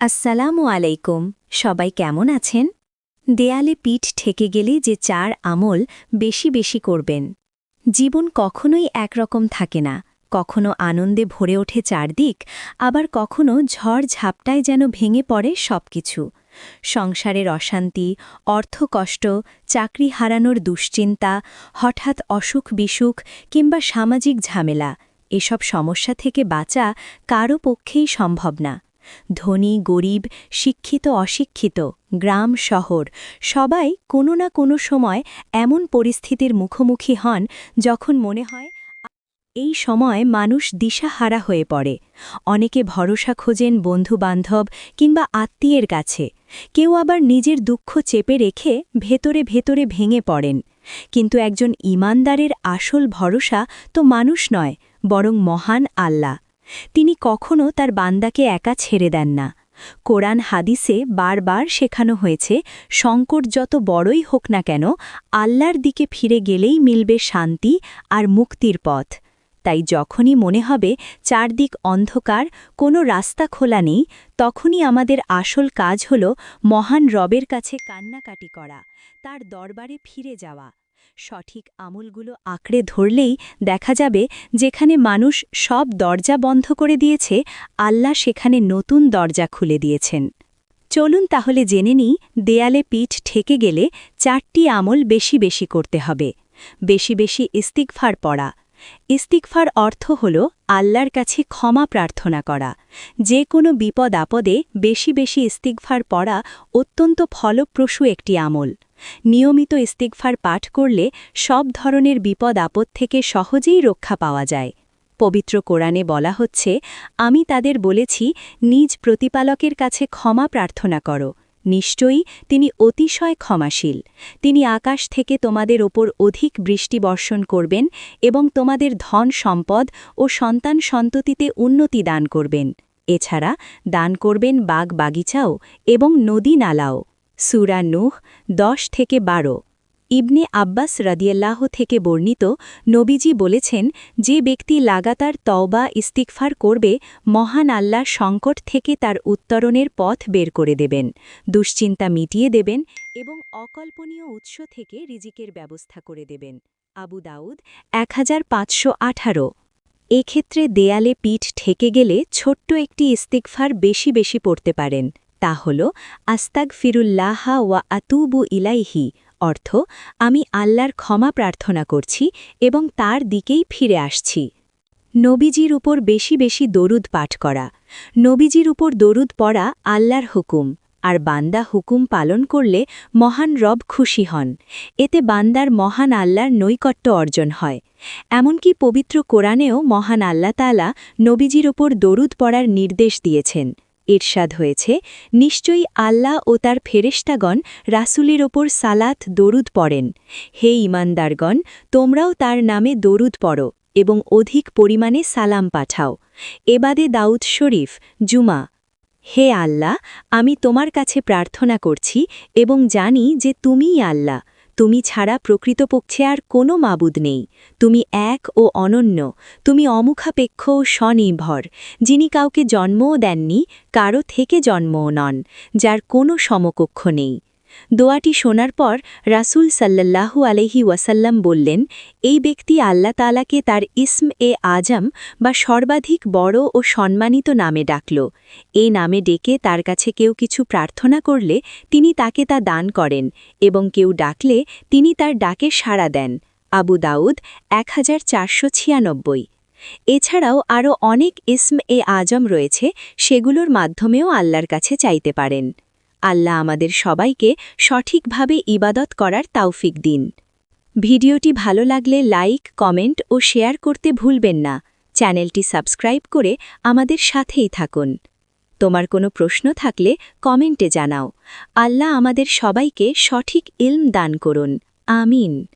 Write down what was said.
আসসালামু আলাইকুম, সবাই কেমন আছেন? দেয়ালে পিঠ ঠেকে গেলে যে চার আমল বেশি বেশি করবেন। জীবন কখনোই একরকম থাকে না, কখনো আনন্দে ভরে ওঠে চারদিক, আবার কখনো ঝড় ঝাপটায় যেন ভেঙে পড়ে সবকিছু। সংসারের অশান্তি অর্থকষ্ট চাকরি হারানোর দুশ্চিন্তা, হঠাৎ অসুখ বিসুখ কিংবা সামাজিক ঝামেলা, এসব সমস্যা থেকে বাঁচা কারও পক্ষেই সম্ভব না। ধনী, গরিব, শিক্ষিত, অশিক্ষিত, গ্রাম, শহর, সবাই কোনো না কোনো সময় এমন পরিস্থিতির মুখোমুখি হন যখন মনে হয়, এই সময় মানুষ দিশাহারা হয়ে পড়ে। অনেকে ভরসা খোঁজেন বন্ধুবান্ধব কিংবা আত্মীয়ের কাছে। কেউ আবার নিজের দুঃখ চেপে রেখে ভেতরে ভেতরে ভেঙে পড়েন। কিন্তু একজন ইমানদারের আসল ভরসা তো মানুষ নয়, বরং মহান আল্লাহ। তিনি কখনো তার বান্দাকে একা ছেড়ে দেন না। কোরআন হাদিসে বারবার শেখানো হয়েছে, সংকট যত বড়ই হোক না কেন, আল্লাহর দিকে ফিরে গেলেই মিলবে শান্তি আর মুক্তির পথ। তাই যখনই মনে হবে চারদিক অন্ধকার, কোনো রাস্তা খোলা নেই, তখনই আমাদের আসল কাজ হল মহান রবের কাছে কান্নাকাটি করা, তার দরবারে ফিরে যাওয়া। সঠিক আমলগুলো আঁকড়ে ধরলেই দেখা যাবে যেখানে মানুষ সব দরজা বন্ধ করে দিয়েছে, আল্লাহ সেখানে নতুন দরজা খুলে দিয়েছেন। চলুন তাহলে জেনে নিই, দেয়ালে পিঠ ঠেকে গেলে চারটি আমল বেশি বেশি করতে হবে। বেশি বেশি ইস্তিকফার পড়া। ইস্তিকফার অর্থ হল আল্লাহর কাছে ক্ষমা প্রার্থনা করা। যে কোনো বিপদ আপদে বেশি বেশি ইস্তিকফার পড়া অত্যন্ত ফলপ্রসূ একটি আমল। নিয়মিত ইস্তিকফার পাঠ করলে সব ধরনের বিপদ আপদ থেকে সহজেই রক্ষা পাওয়া যায়। পবিত্র কোরআনে বলা হচ্ছে, আমি তাদের বলেছি, নিজ প্রতিপালকের কাছে ক্ষমা প্রার্থনা করো। নিশ্চয়ই তিনি অতিশয় ক্ষমাশীল। তিনি আকাশ থেকে তোমাদের ওপর অধিক বৃষ্টি বর্ষণ করবেন এবং তোমাদের ধন সম্পদ ও সন্তান সন্ততিতে উন্নতি দান করবেন। এছাড়া দান করবেন বাগ বাগিচাও এবং নদী নালাও। সুরা নুহ দশ থেকে বারো। ইবনে আব্বাস রাদিয়াল্লাহ থেকে বর্ণিত নবীজি বলেছেন, যে ব্যক্তি লাগাতার তওবা ইস্তিকফার করবে, মহান আল্লাহ সংকট থেকে তার উত্তরণের পথ বের করে দেবেন, দুশ্চিন্তা মিটিয়ে দেবেন এবং অকল্পনীয় উৎস থেকে রিজিকের ব্যবস্থা করে দেবেন। আবু দাউদ, এক হাজার পাঁচশো আঠারো। এক্ষেত্রে দেয়ালে পিঠ ঠেকে গেলে ছোট্ট একটি ইস্তিকফার বেশি বেশি পড়তে পারেন। তা হল আস্তাক ফিরুল্লাহা ওয়া আতুবু ইলাইহি, অর্থ, আমি আল্লাহর ক্ষমা প্রার্থনা করছি এবং তার দিকেই ফিরে আসছি। নবীজির উপর বেশি বেশি দরুদ পাঠ করা। নবীজির উপর দরুদ পড়া আল্লাহর হুকুম, আর বান্দা হুকুম পালন করলে মহান রব খুশি হন। এতে বান্দার মহান আল্লাহর নৈকট্য অর্জন হয়। এমনকি পবিত্র কোরআনেও মহান আল্লাহ তালা নবীজির ওপর দরুদ পড়ার নির্দেশ দিয়েছেন। ইরশাদ হয়েছে, নিশ্চয়ই আল্লাহ ও তার ফেরেস্তাগণ রাসুলের ওপর সালাত, দরুদ পড়েন। হে ইমানদারগণ তোমরাও তার নামে দরুদ পড়ো এবং অধিক পরিমাণে সালাম পাঠাও। এবাদে দাউদ শরীফ, জুমা। হে আল্লাহ, আমি তোমার কাছে প্রার্থনা করছি এবং জানি যে তুমিই আল্লাহ। তুমি ছাড়া প্রকৃতপক্ষে আর কোনো মাবুদ নেই। তুমি এক ও অনন্য। তুমি অমুখাপেক্ষ ও স্বনির্ভর। যিনি কাউকে জন্মও দেননি কারও থেকে জন্মও নন, যার কোনো সমকক্ষ নেই। দোয়াটি শোনার পর রাসুল সাল্লাল্লাহু আলহি ওয়াসাল্লাম বললেন, এই ব্যক্তি আল্লাহ তালাকে তার ইসম এ আজম বা সর্বাধিক বড় ও সম্মানিত নামে ডাকল। এই নামে ডেকে তার কাছে কেউ কিছু প্রার্থনা করলে তিনি তাকে তা দান করেন এবং কেউ ডাকলে তিনি তার ডাকে সাড়া দেন। আবু দাউদ, এক হাজার চারশো ছিয়ানব্বই। এছাড়াও আরও অনেক ইসম এ আজম রয়েছে, সেগুলোর মাধ্যমেও আল্লাহর কাছে চাইতে পারেন। আল্লাহ আমাদের সবাইকে সঠিকভাবে ইবাদত করার তাওফিক দিন। ভিডিওটি ভালো লাগলে লাইক, কমেন্ট ও শেয়ার করতে ভুলবেন না। চ্যানেলটি সাবস্ক্রাইব করে আমাদের সাথেই থাকুন। তোমার কোনো প্রশ্ন থাকলে কমেন্টে জানাও। আল্লাহ আমাদের সবাইকে সঠিক ইলম দান করুন। আমিন।